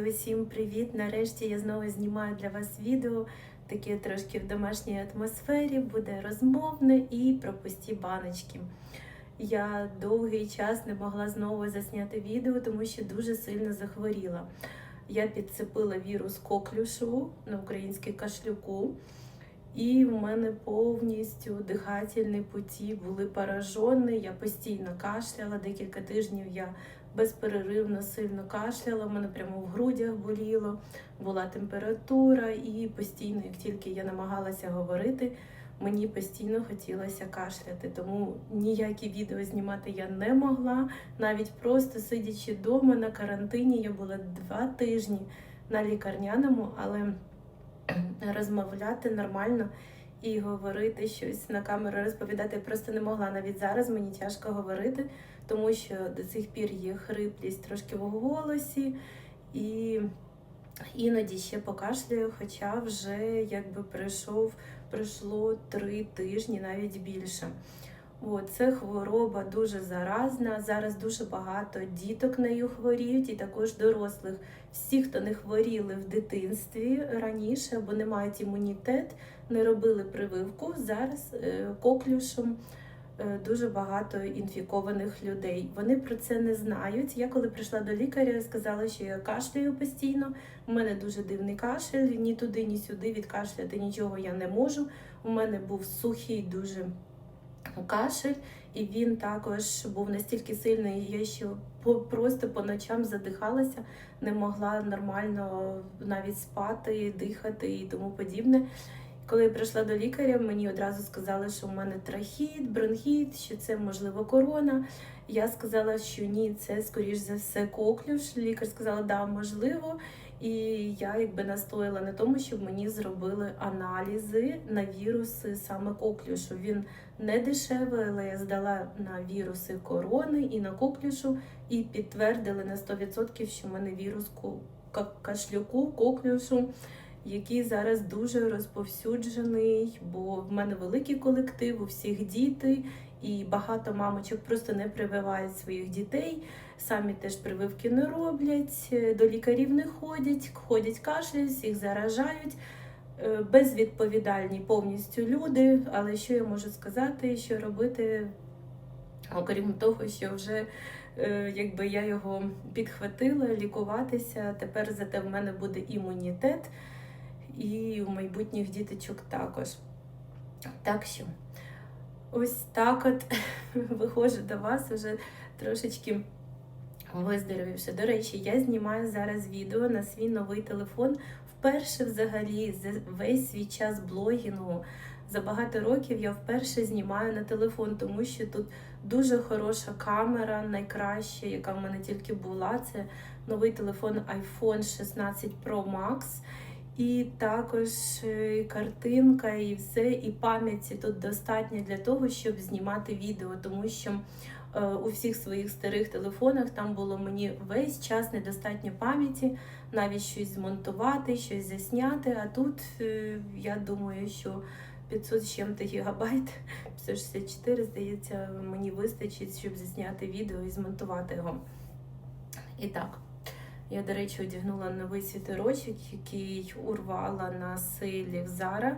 Усім привіт! Нарешті я знову знімаю для вас відео, таке трошки в домашній атмосфері, буде розмовне і про пусті баночки. Я довгий час не могла знову засняти відео, тому що дуже сильно захворіла. Я підцепила вірус коклюшу на українській кашлюку, і в мене повністю дихательні путі були поражені. Я постійно кашляла, декілька тижнів я безперервно сильно кашляла, в мене прямо в грудях боліло, була температура, і постійно, як тільки я намагалася говорити, мені постійно хотілося кашляти. Тому ніякі відео знімати я не могла. Навіть просто сидячи вдома на карантині, я була два тижні на лікарняному, але розмовляти нормально. І говорити щось на камеру розповідати просто не могла. Навіть зараз мені тяжко говорити, тому що до цих пір є хриплість трошки в голосі, і іноді ще покашлюю, хоча вже якби пройшов, пройшло три тижні, навіть більше. От, це хвороба дуже заразна. Зараз дуже багато діток нею хворіють, і також дорослих. Всі, хто не хворіли в дитинстві раніше або не мають імунітет, не робили прививку. Зараз е, коклюшем дуже багато інфікованих людей. Вони про це не знають. Я коли прийшла до лікаря, сказала, що я кашляю постійно. У мене дуже дивний кашель, ні туди, ні сюди відкашляти нічого я не можу. У мене був сухий дуже кашель, і він також був настільки сильний, я ще просто по ночам задихалася, не могла нормально навіть спати, дихати і тому подібне. Коли я прийшла до лікаря, мені одразу сказали, що в мене трахіт, бронхіт, що це можливо корона. Я сказала, що ні, це скоріш за все коклюш. Лікар сказала, да, можливо. І я якби настояла на тому, щоб мені зробили аналізи на віруси саме коклюшу. Він не дешевий, але я здала на віруси корони і на коклюшу, і підтвердили на 100%, що в мене вірус ку- кашлюку, коклюшу, який зараз дуже розповсюджений, бо в мене великий колектив, у всіх діти, і багато мамочок просто не прививають своїх дітей. Самі теж прививки не роблять, е, до лікарів не ходять, ходять кашляють, їх заражають. Е, Безвідповідальні повністю люди. Але що я можу сказати, що робити, окрім того, що вже е, якби я його підхватила, лікуватися. Тепер зате в мене буде імунітет, і у майбутніх діточок також. Так що, ось так от виходжу до вас уже трошечки виздоровівши. До речі, я знімаю зараз відео на свій новий телефон. Вперше взагалі за весь свій час блогінгу. За багато років я вперше знімаю на телефон, тому що тут дуже хороша камера, найкраща, яка в мене тільки була. Це новий телефон iPhone 16 Pro Max. І також е, картинка, і все, і пам'яті тут достатньо для того, щоб знімати відео, тому що е, у всіх своїх старих телефонах там було мені весь час недостатньо пам'яті, навіть щось змонтувати, щось засняти. А тут е, я думаю, що 500 з чим-то гігабайт, 564, здається, мені вистачить, щоб засняти відео і змонтувати його. І так. Я, до речі, одягнула новий світерочок, який урвала на силі в Зара.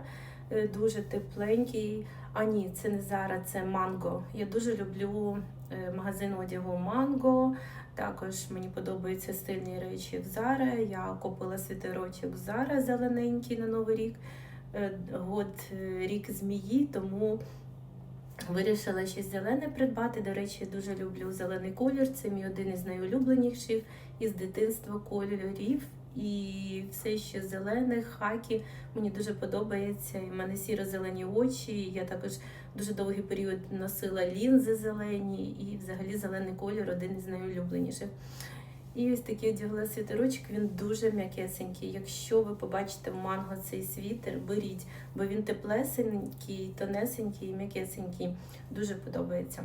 Е, Дуже тепленький. А ні, це не Зара, це Манго. Я дуже люблю е, магазин одягу Манго. Також мені подобаються стильні речі в Зара. Я купила світерочок Зара зелененький на Новий рік. Год е, рік змії, тому вирішила щось зелене придбати. До речі, дуже люблю зелений колір. Це мій один із найулюбленіших із дитинства кольорів. І все, що зелене, хакі, мені дуже подобається. І в мене сіро-зелені очі. Я також дуже довгий період носила лінзи зелені, і взагалі зелений колір один із найулюбленіших. І ось такий одягла світерочок, він дуже м'якесенький. Якщо ви побачите в манго цей світер, беріть, бо він теплесенький, тонесенький, м'якесенький. Дуже подобається.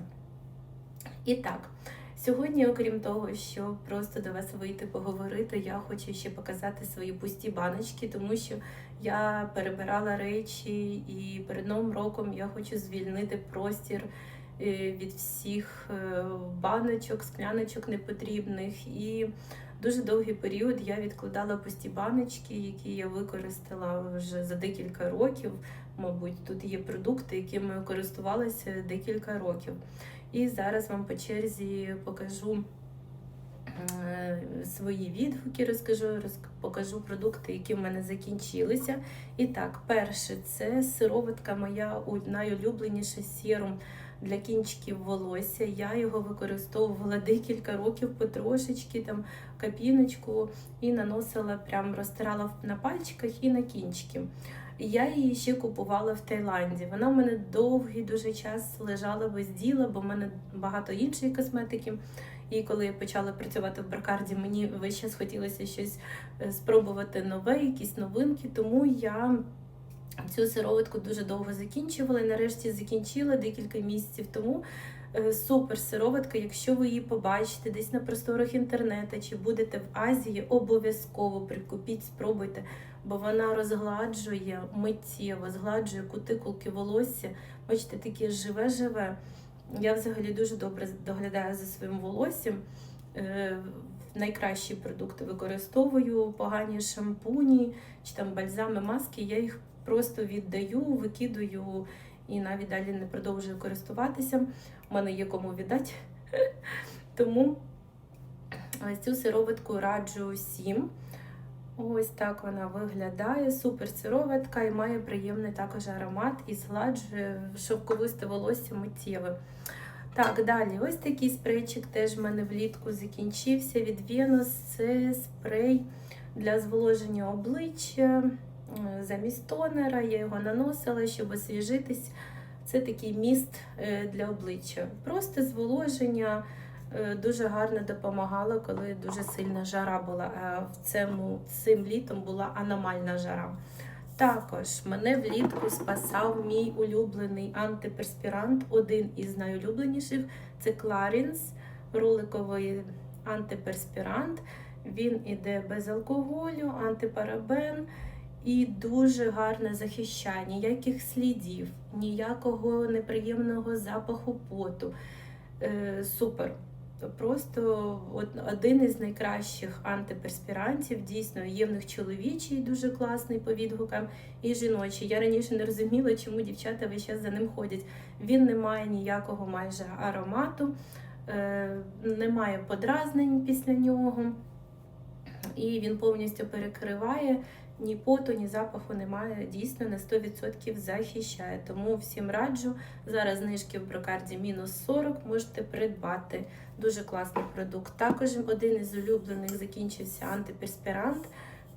І так, сьогодні, окрім того, що просто до вас вийти поговорити, я хочу ще показати свої пусті баночки, тому що я перебирала речі і перед новим роком я хочу звільнити простір від всіх е, баночок, скляночок непотрібних і Дуже довгий період я відкладала пусті баночки, які я використала вже за декілька років. Мабуть, тут є продукти, якими користувалася декілька років. І зараз вам по черзі покажу е, свої відгуки, розкажу, роз- покажу продукти, які в мене закінчилися. І так, перше, це сироватка моя найулюбленіша сірум для кінчиків волосся. Я його використовувала декілька років потрошечки, там капіночку і наносила, прям розтирала на пальчиках і на кінчики. Я її ще купувала в Таїланді. Вона в мене довгий дуже час лежала без діла, бо в мене багато іншої косметики. І коли я почала працювати в Бракарді, мені весь час хотілося щось е, спробувати нове, якісь новинки. Тому я цю сироватку дуже довго закінчувала і нарешті закінчила декілька місяців тому. Е, Супер сироватка, якщо ви її побачите десь на просторах інтернету чи будете в Азії, обов'язково прикупіть, спробуйте, бо вона розгладжує миттєво, згладжує кутикулки волосся. Бачите, таке живе-живе. Я взагалі дуже добре доглядаю за своїм волоссям. Е, Найкращі продукти використовую, погані шампуні чи там бальзами, маски. Я їх просто віддаю, викидаю і навіть далі не продовжую користуватися. У мене є кому віддати. Тому цю сироватку раджу всім. Ось так вона виглядає. Супер сироватка і має приємний також аромат і згладжує шовковисте волосся миттєве. Так, далі, ось такий спрейчик теж в мене влітку закінчився від Venus. Це спрей для зволоження обличчя замість тонера. Я його наносила, щоб освіжитись. Це такий міст е, для обличчя. Просто зволоження е, дуже гарно допомагало, коли дуже сильна жара була. В цьому цим літом була аномальна жара. Також мене влітку спасав мій улюблений антиперспірант, один із найулюбленіших це Clarins, роликовий антиперспірант. Він іде без алкоголю, антипарабен і дуже гарно захищає ніяких слідів, ніякого неприємного запаху поту. Е, супер. Просто один із найкращих антиперспірантів. Дійсно, є в них чоловічий, дуже класний по відгукам, і жіночий. Я раніше не розуміла, чому дівчата весь час за ним ходять. Він не має ніякого майже аромату, е, немає подразнень після нього, і він повністю перекриває. Ні поту, ні запаху немає. Дійсно на 100% захищає. Тому всім раджу. Зараз знижки в брокарді мінус 40, можете придбати. Дуже класний продукт. Також один із улюблених закінчився антиперспірант.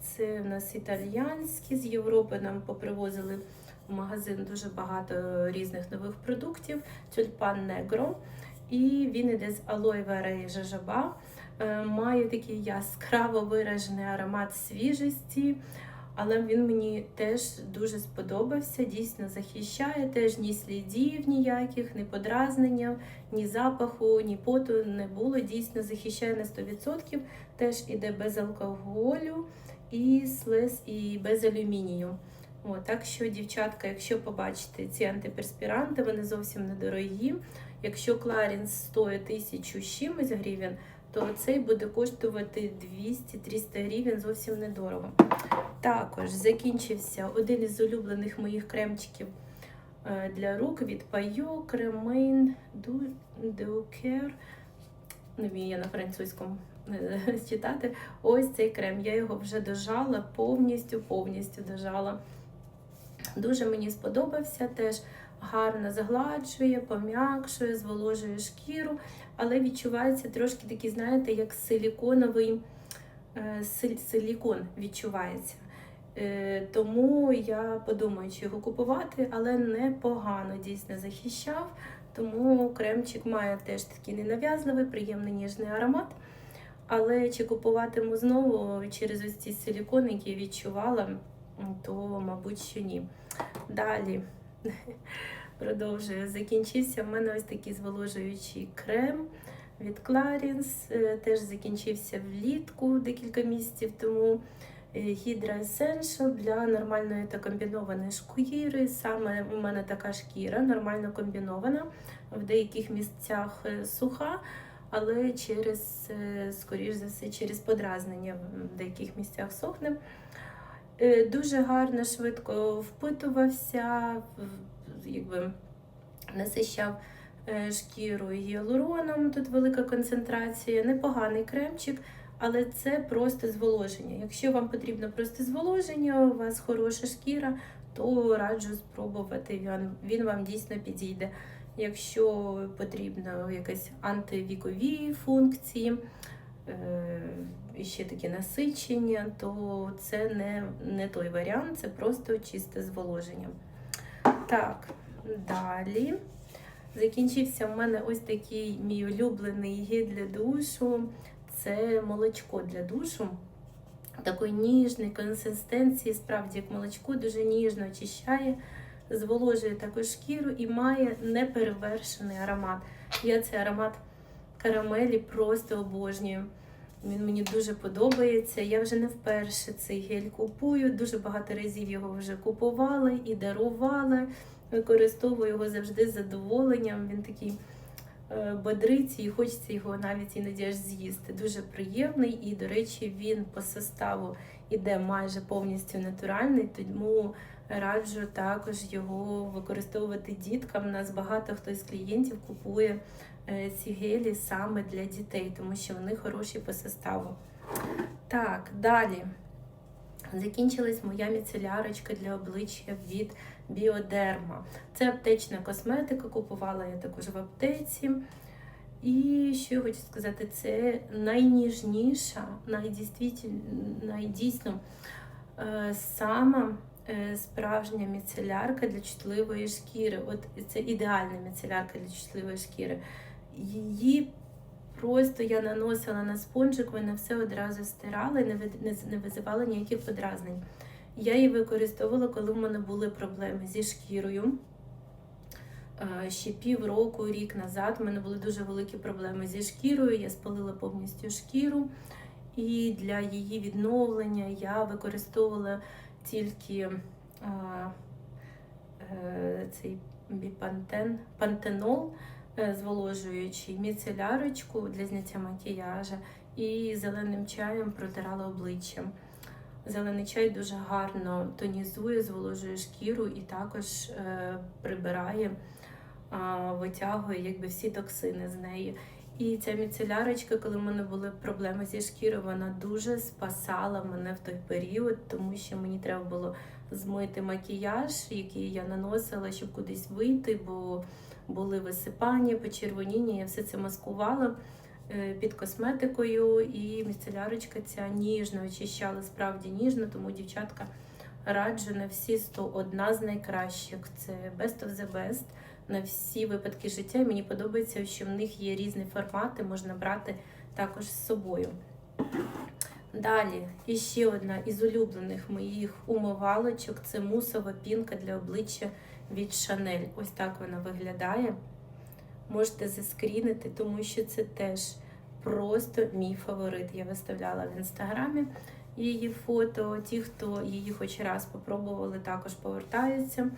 Це у нас італіянські з Європи. Нам попривозили в магазин дуже багато різних нових продуктів. Тюльпан Негро. І він іде з алоє вера і жажаба. Е, Має такий яскраво виражений аромат свіжості. Але він мені теж дуже сподобався, дійсно захищає, теж ні слідів ніяких, ні подразнення, ні запаху, ні поту не було. Дійсно захищає на 100%, теж іде без алкоголю і слез, і без алюмінію. О, так що, дівчатка, якщо побачите ці антиперспіранти, вони зовсім недорогі. Якщо Clarins стоїть тисячу чимось гривень, то цей буде коштувати 200-300 гривень зовсім недорого. Також закінчився один із улюблених моїх кремчиків е, для рук від Payo Cremain du Care. Не вмію я на французькому е, читати. Ось цей крем. Я його вже дожала, повністю, повністю дожала. Дуже мені сподобався теж. Гарно загладжує, пом'якшує, зволожує шкіру, але відчувається трошки такий, знаєте, як силіконовий е, силікон відчувається. Е, Тому я подумаю, чи його купувати, але непогано дійсно захищав. Тому кремчик має теж такий ненав'язливий, приємний ніжний аромат. Але чи купуватиму знову через ось ці силікони, які відчувала, то, мабуть, що ні. Далі продовжую. Закінчився в мене ось такий зволожуючий крем від Clarins. Е, Теж закінчився влітку декілька місяців тому. Е, Hydra Essential для нормальної та комбінованої шкіри. Саме у мене така шкіра, нормально комбінована, в деяких місцях е, суха, але через, скоріш за все, через подразнення в деяких місцях сохне. Е, Дуже гарно, швидко впитувався, якби насищав е, шкіру гіалуроном. Тут велика концентрація, непоганий кремчик, але це просто зволоження. Якщо вам потрібно просто зволоження, у вас хороша шкіра, то раджу спробувати. Він, він вам дійсно підійде. Якщо потрібно якесь антивікові функції, е, ще такі насичення, то це не, не той варіант, це просто чисте зволоження. Так, далі. Закінчився в мене ось такий мій улюблений гель для душу. Це молочко для душу. Такої ніжної консистенції, справді як молочко, дуже ніжно очищає, зволожує також шкіру і має неперевершений аромат. Я цей аромат карамелі просто обожнюю. Він мені дуже подобається. Я вже не вперше цей гель купую. Дуже багато разів його вже купували і дарували. Використовую його завжди з задоволенням. Він такий бодрить і хочеться його навіть іноді аж з'їсти. Дуже приємний і, до речі, він по составу іде майже повністю натуральний, тому раджу також його використовувати діткам. У нас багато хто із клієнтів купує е, ці гелі саме для дітей, тому що вони хороші по составу. Так, далі. Закінчилась моя міцелярочка для обличчя від Біодерма. Це аптечна косметика, купувала я також в аптеці. І що я хочу сказати, це найніжніша, найдійсно, е, сама е, справжня міцелярка для чутливої шкіри. От це ідеальна міцелярка для чутливої шкіри. Її просто я наносила на спонжик, вона все одразу стирала і не визивала ніяких подразнень. Я її використовувала, коли в мене були проблеми зі шкірою. Ще півроку, рік назад в мене були дуже великі проблеми зі шкірою. Я спалила повністю шкіру, і для її відновлення я використовувала тільки а, е, цей біпантен, пантенол е, зволожуючий, міцелярочку для зняття макіяжа і зеленим чаєм протирала обличчя. Зелений чай дуже гарно тонізує, зволожує шкіру і також е, прибирає, витягує якби всі токсини з неї. І ця міцелярочка, коли в мене були проблеми зі шкірою, вона дуже спасала мене в той період, тому що мені треба було змити макіяж, який я наносила, щоб кудись вийти, бо були висипання, почервоніння, я все це маскувала під косметикою, і міцелярочка ця ніжно очищала, справді ніжно, тому дівчатка раджу на всі 101 з найкращих. Це best of the best на всі випадки життя. І мені подобається, що в них є різні формати, можна брати також з собою. Далі, і ще одна із улюблених моїх умивалочок це мусова пінка для обличчя від Chanel. Ось так вона виглядає. Можете заскрінити, тому що це теж просто мій фаворит. Я виставляла в інстаграмі її фото. Ті, хто її хоч раз попробували, також повертаються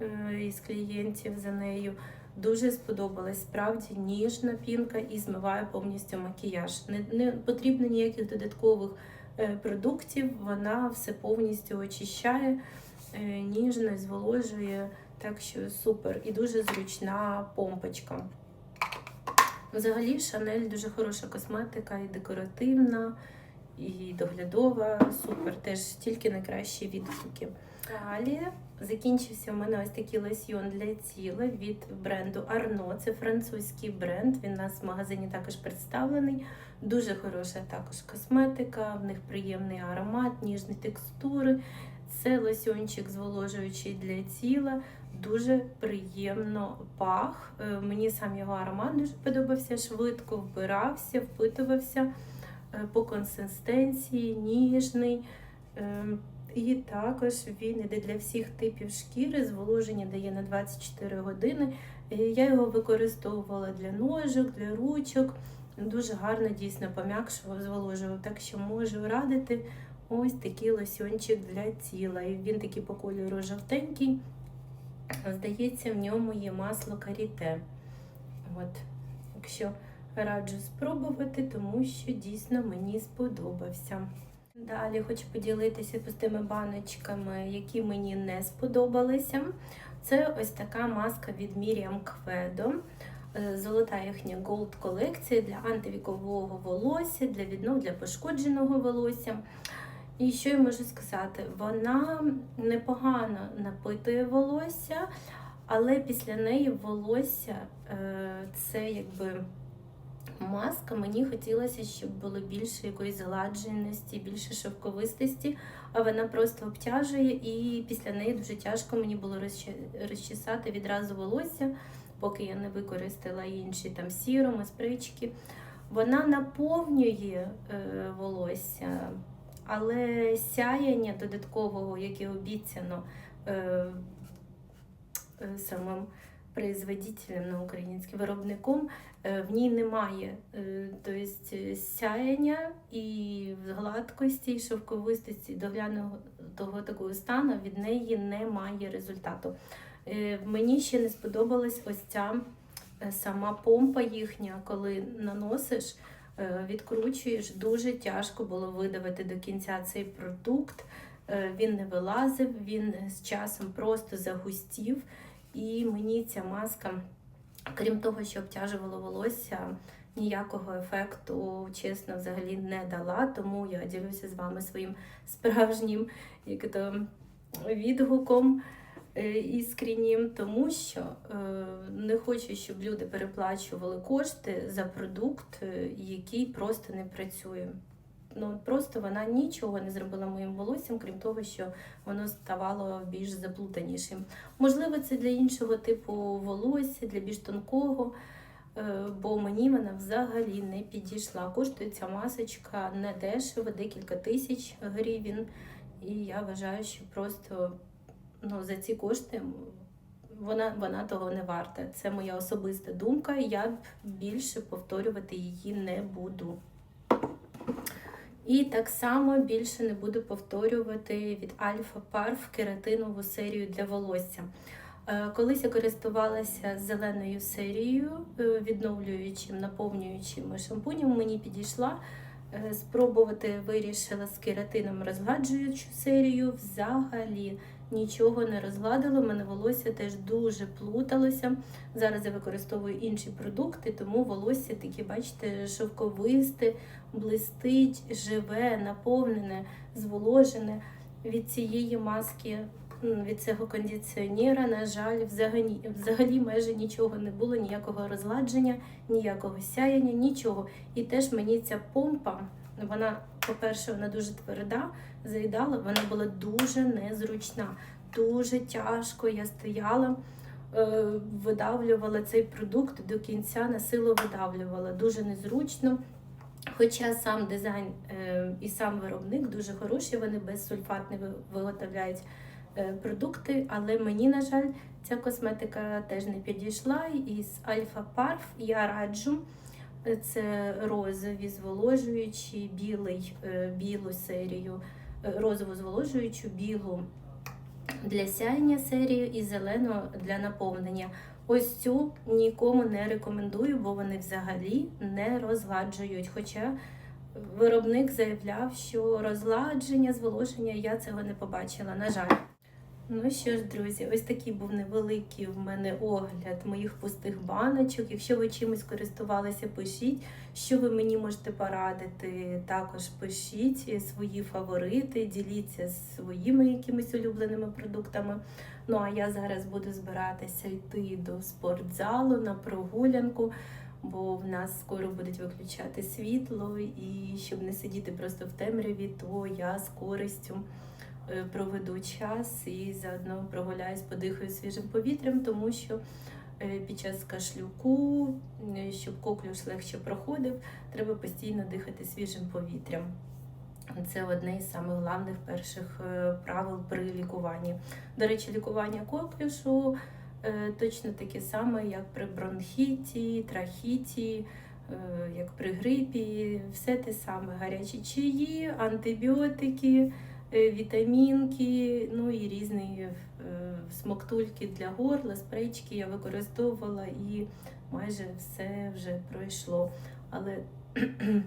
е, із клієнтів за нею. Дуже сподобалась справді ніжна пінка і змиває повністю макіяж. Не, не потрібно ніяких додаткових е, продуктів, вона все повністю очищає, е, ніжно зволожує. Так що супер і дуже зручна помпочка. Взагалі, Шанель дуже хороша косметика і декоративна, і доглядова. Супер, теж тільки найкращі відгуки. Далі закінчився у мене ось такий лосьйон для тіла від бренду Arno. Це французький бренд. Він у нас в магазині також представлений. Дуже хороша також косметика, в них приємний аромат, ніжні текстури. Це лосьончик зволожуючий для тіла. Дуже приємно пах. Е, Мені сам його аромат дуже подобався, швидко вбирався, впитувався е, по консистенції, ніжний. Е, І також він іде для всіх типів шкіри, зволоження дає на 24 години. Я його використовувала для ножок, для ручок. Дуже гарно дійсно пом'якшував, зволожував. Так що можу радити ось такий лосьончик для тіла. І він такий по кольору жовтенький. Здається, в ньому є масло каріте. От. Якщо раджу спробувати, тому що дійсно мені сподобався. Далі хочу поділитися пустими баночками, які мені не сподобалися. Це ось така маска від Miriam Quedo. Е, Золота їхня Gold колекція для антивікового волосся, для віднов для пошкодженого волосся. І що я можу сказати? Вона непогано напитує волосся, але після неї волосся е, це якби маска. Мені хотілося, щоб було більше якоїсь згладженості, більше шовковистості, а вона просто обтяжує, і після неї дуже тяжко мені було розчесати відразу волосся, поки я не використала інші там сіроми, спрички. Вона наповнює е, волосся, але сяяння додаткового, яке обіцяно е, е, самим производителем на український виробником, е, в ній немає. Е, Тобто е, сяяння і гладкості, і шовковистості доглянутого такого стану від неї немає результату. Е, Мені ще не сподобалась ось ця е, сама помпа їхня, коли наносиш, відкручуєш, дуже тяжко було видавити до кінця цей продукт. Е, Він не вилазив, він з часом просто загустів. І мені ця маска, крім того, що обтяжувала волосся, ніякого ефекту, чесно, взагалі не дала. Тому я ділюся з вами своїм справжнім як то, відгуком е, іскреннім, тому що е, не хочу, щоб люди переплачували кошти за продукт, е, який просто не працює. Ну просто вона нічого не зробила моїм волоссям, крім того, що воно ставало більш заплутанішим. Можливо, це для іншого типу волосся, для більш тонкого, е, бо мені вона взагалі не підійшла. Коштує ця масочка не дешево, декілька тисяч гривень. І я вважаю, що просто ну, за ці кошти вона, вона того не варта. Це моя особиста думка, я більше повторювати її не буду. І так само більше не буду повторювати від Альфа Парф кератинову серію для волосся. Е, Колись я користувалася зеленою серією, е, відновлюючим, наповнюючим шампунем, мені підійшла. Е, Спробувати вирішила з кератином розгладжуючу серію. Взагалі нічого не розгладило. Мене волосся теж дуже плуталося. Зараз я використовую інші продукти, тому волосся таке, бачите, шовковисте, блистить, живе, наповнене, зволожене від цієї маски. Від цього кондиціонера, на жаль, взагалі, взагалі майже нічого не було, ніякого розладження, ніякого сяяння, нічого. І теж мені ця помпа, вона, по-перше, вона дуже тверда, заїдала, вона була дуже незручна, дуже тяжко. Я стояла, е, видавлювала цей продукт до кінця, на силу видавлювала. Дуже незручно. Хоча сам дизайн е, і сам виробник дуже хороші, вони безсульфатні ви- виготовляють е, продукти, але мені, на жаль, ця косметика теж не підійшла. І з Альфа Парф я раджу. Це розові зволожуючі, білий, білу серію, розову зволожуючу, білу для сяєння серію і зелену для наповнення. Ось цю нікому не рекомендую, бо вони взагалі не розгладжують. Хоча виробник заявляв, що розгладження, зволоження я цього не побачила. На жаль. Ну що ж, друзі, ось такий був невеликий в мене огляд моїх пустих баночок. Якщо ви чимось користувалися, пишіть, що ви мені можете порадити. Також пишіть свої фаворити, діліться своїми якимись улюбленими продуктами. Ну а я зараз буду збиратися йти до спортзалу на прогулянку, бо в нас скоро будуть виключати світло, і щоб не сидіти просто в темряві, то я з користю проведу час і заодно прогуляюсь, подихаю свіжим повітрям, тому що е, під час кашлюку, е, щоб коклюш легше проходив, треба постійно дихати свіжим повітрям. Це одне із самих головних перших е, правил при лікуванні. До речі, лікування коклюшу е, точно таке саме, як при бронхіті, трахіті, е, як при грипі, все те саме. Гарячі чаї, антибіотики, е, вітамінки, ну і різні е, смоктульки для горла, спрейчки я використовувала і майже все вже пройшло. Але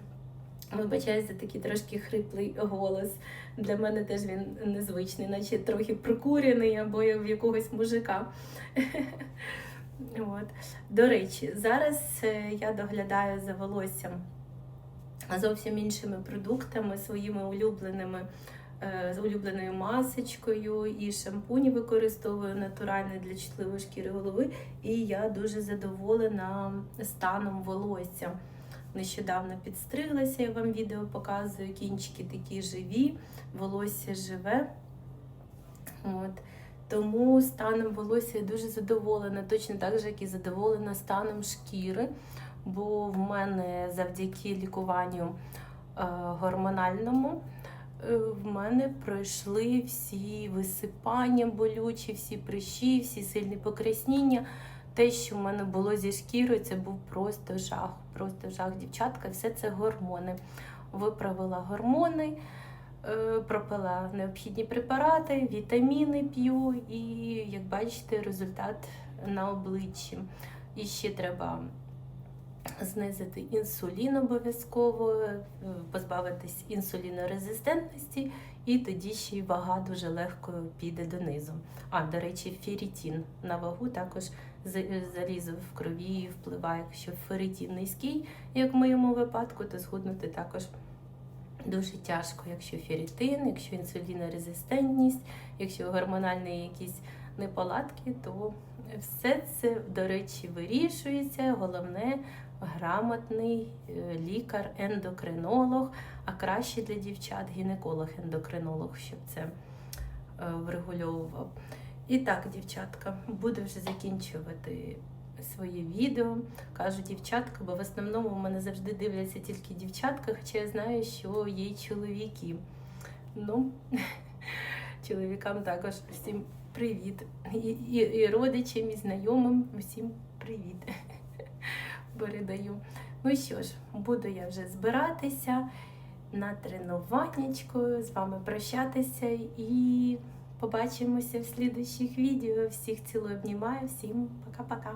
вибачаюсь за такий трошки хриплий голос. Для мене теж він незвичний, наче трохи прокурений або в якогось мужика. От. До речі, зараз е, я доглядаю за волоссям зовсім іншими продуктами, своїми улюбленими, е, з улюбленою масочкою і шампуні використовую натуральний для чутливої шкіри голови. І я дуже задоволена станом волосся. Нещодавно підстриглася, я вам відео показую. Кінчики такі живі, волосся живе. От. Тому станом волосся я дуже задоволена, точно так же, як і задоволена станом шкіри. Бо в мене завдяки лікуванню е, гормональному е, в мене пройшли всі висипання болючі, всі прищі, всі сильні покраснення. Те, що в мене було зі шкірою, це був просто жах. Просто жах, дівчатка, все це гормони. Виправила гормони, е, пропила необхідні препарати, вітаміни п'ю, і, як бачите, результат на обличчі. І ще треба знизити інсулін обов'язково, е, позбавитись інсулінорезистентності, і тоді ще й вага дуже легко піде донизу. А, до речі, ферритін на вагу також залізо в крові впливає. Якщо ферритін низький, як в моєму випадку, то схуднути також дуже тяжко. Якщо ферритин, якщо інсулінорезистентність, якщо гормональні якісь неполадки, то все це, до речі, вирішується. Головне грамотний е, лікар-ендокринолог, а краще для дівчат гінеколог-ендокринолог, щоб це е, врегульовував. І так, дівчатка, буду вже закінчувати своє відео. Кажу дівчатка, бо в основному в мене завжди дивляться тільки дівчатка, хоча я знаю, що є й чоловіки. Ну, чоловікам також всім привіт. І, і, і родичам, і знайомим всім привіт. Передаю. Ну що ж, буду я вже збиратися на тренуваннячко, з вами прощатися і побачимося в слідуючих відео. Всіх цілую обнімаю, всім пока-пока.